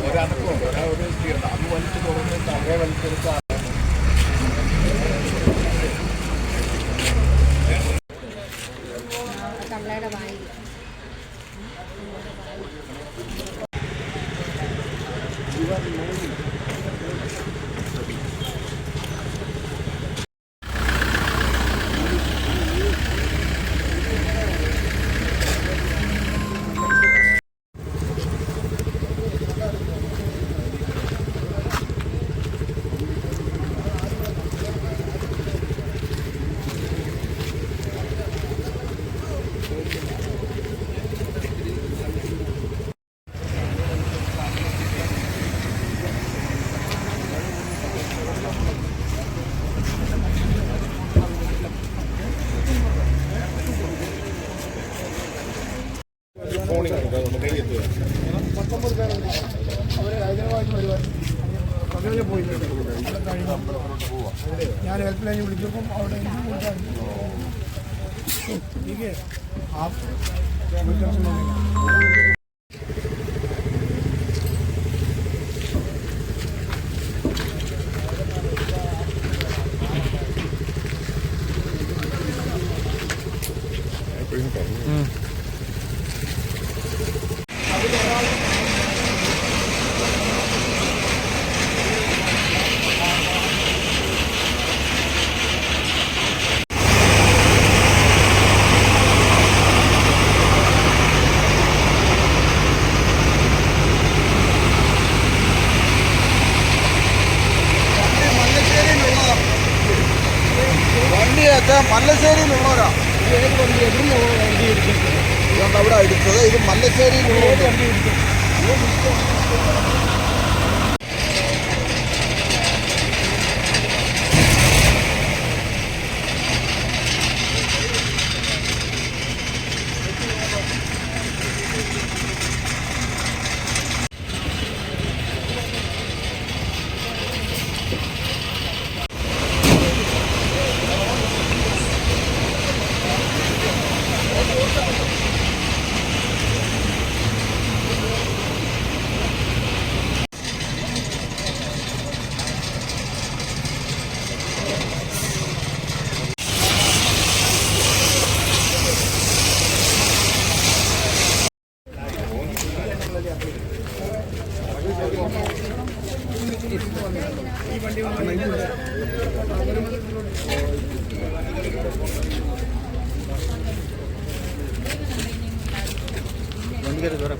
ഒരനക്കമുണ്ട് ഒരാ ഒരു സ്പീഡ് അത് വലിച്ചു തുറന്ന് തലയെ വലിച്ചെടുത്ത തള്ളയുടെ വായി ഞാൻ ഹെൽപ്പ് ലൈനിൽ വിളിച്ചപ്പം അവിടെ എനിക്ക് മറ്റേ മല്ലശ്ശേരിയിലുള്ളവരാ. ഇതുകൊണ്ട് അവിടെ അടിച്ചത് ഇത് മല്ലശ്ശേരിയിലുള്ളവർ ವಂದಿಗರ ದೂರ